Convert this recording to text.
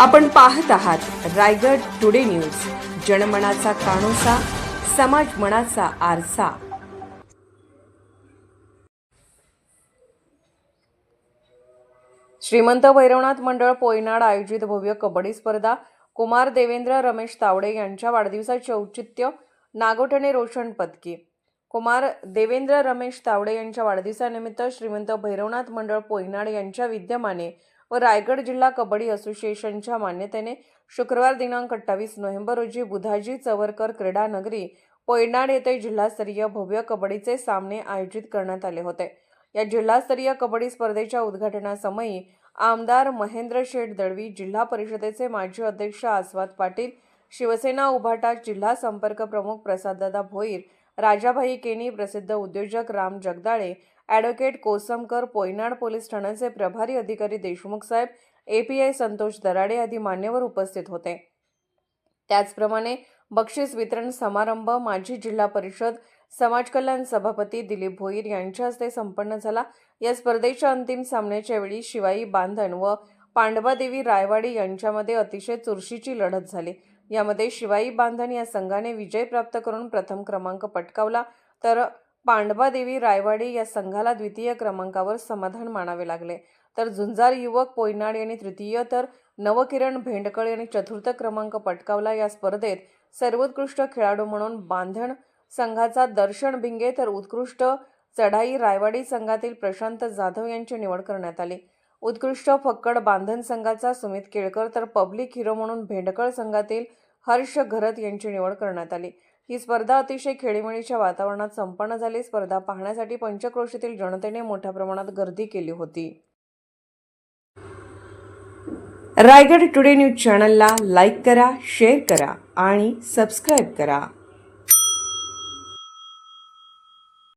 आपण पाहत आहात रायगड टुडे न्यूज. जनमनाचा कानोसा समाज मनाचा आरसा. श्रीमंत भैरवनाथ मंडळ पोयनाड आयोजित भव्य कबड्डी स्पर्धा. कुमार देवेंद्र रमेश तावडे यांच्या वाढदिवसाचे औचित्य नागोठणे रोशन पदके. कुमार देवेंद्र रमेश तावडे यांच्या वाढदिवसानिमित्त श्रीमंत भैरवनाथ मंडळ पोयनाड यांच्या विद्यमाने व रायगड जिल्हा कबड्डी असोसिएशनच्या मान्यतेने शुक्रवार दिनांक अठ्ठावीस नोव्हेंबर रोजी बुधाजी चवरकर क्रीडा नगरी पोयनाड येथे जिल्हास्तरीय भव्य कबड्डीचे सामने आयोजित करण्यात आले होते. या जिल्हास्तरीय कबड्डी स्पर्धेच्या उद्घाटनासमयी आमदार महेंद्र शेठ दळवी जिल्हा परिषदेचे माजी अध्यक्ष आस्वाद पाटील शिवसेना उभाटा जिल्हा संपर्क प्रमुख प्रसाददादा भोईर राजाभाई केनी प्रसिद्ध उद्योजक राम जगदाळे ॲडव्होकेट कोसमकर पोयनाड पोलीस ठाण्याचे प्रभारी अधिकारी देशमुख साहेब एपीआय संतोष दराडे आदी मान्यवर उपस्थित होते. त्याचप्रमाणे बक्षीस वितरण समारंभ माजी जिल्हा परिषद समाज कल्याण सभापती दिलीप भोईर यांच्या हस्ते संपन्न झाला. या स्पर्धेच्या अंतिम सामन्याच्या वेळी शिवाई बांधण व पांडवादेवी रायवाडी यांच्यामध्ये अतिशय चुरशीची लढत झाली. यामध्ये शिवाई बांधण या संघाने विजय प्राप्त करून प्रथम क्रमांक पटकावला. तर पांडवादेवी रायवाडी या संघाला द्वितीय क्रमांकावर समाधान मानावे लागले. तर झुंजार युवक पोयनाड यांनी तृतीय तर नवकिरण भेंडकळ यांनी चतुर्थ क्रमांक पटकावला. या स्पर्धेत सर्वोत्कृष्ट खेळाडू म्हणून बांधण संघाचा दर्शन भिंगे तर उत्कृष्ट चढाई रायवाडी संघातील प्रशांत जाधव यांची निवड करण्यात आली. उत्कृष्ट फक्कड बांधण संघाचा सुमित केळकर तर पब्लिक हिरो म्हणून भेंडकळ संघातील हर्ष घरत यांची निवड करण्यात आली. ही स्पर्धा अतिशय खेळीमेळीच्या वातावरणात संपन्न झाली. स्पर्धा पाहण्यासाठी पंचक्रोशीतील जनतेने मोठ्या प्रमाणात गर्दी केली होती. रायगड टुडे न्यूज चॅनलला लाईक करा शेअर करा आणि सबस्क्राईब करा.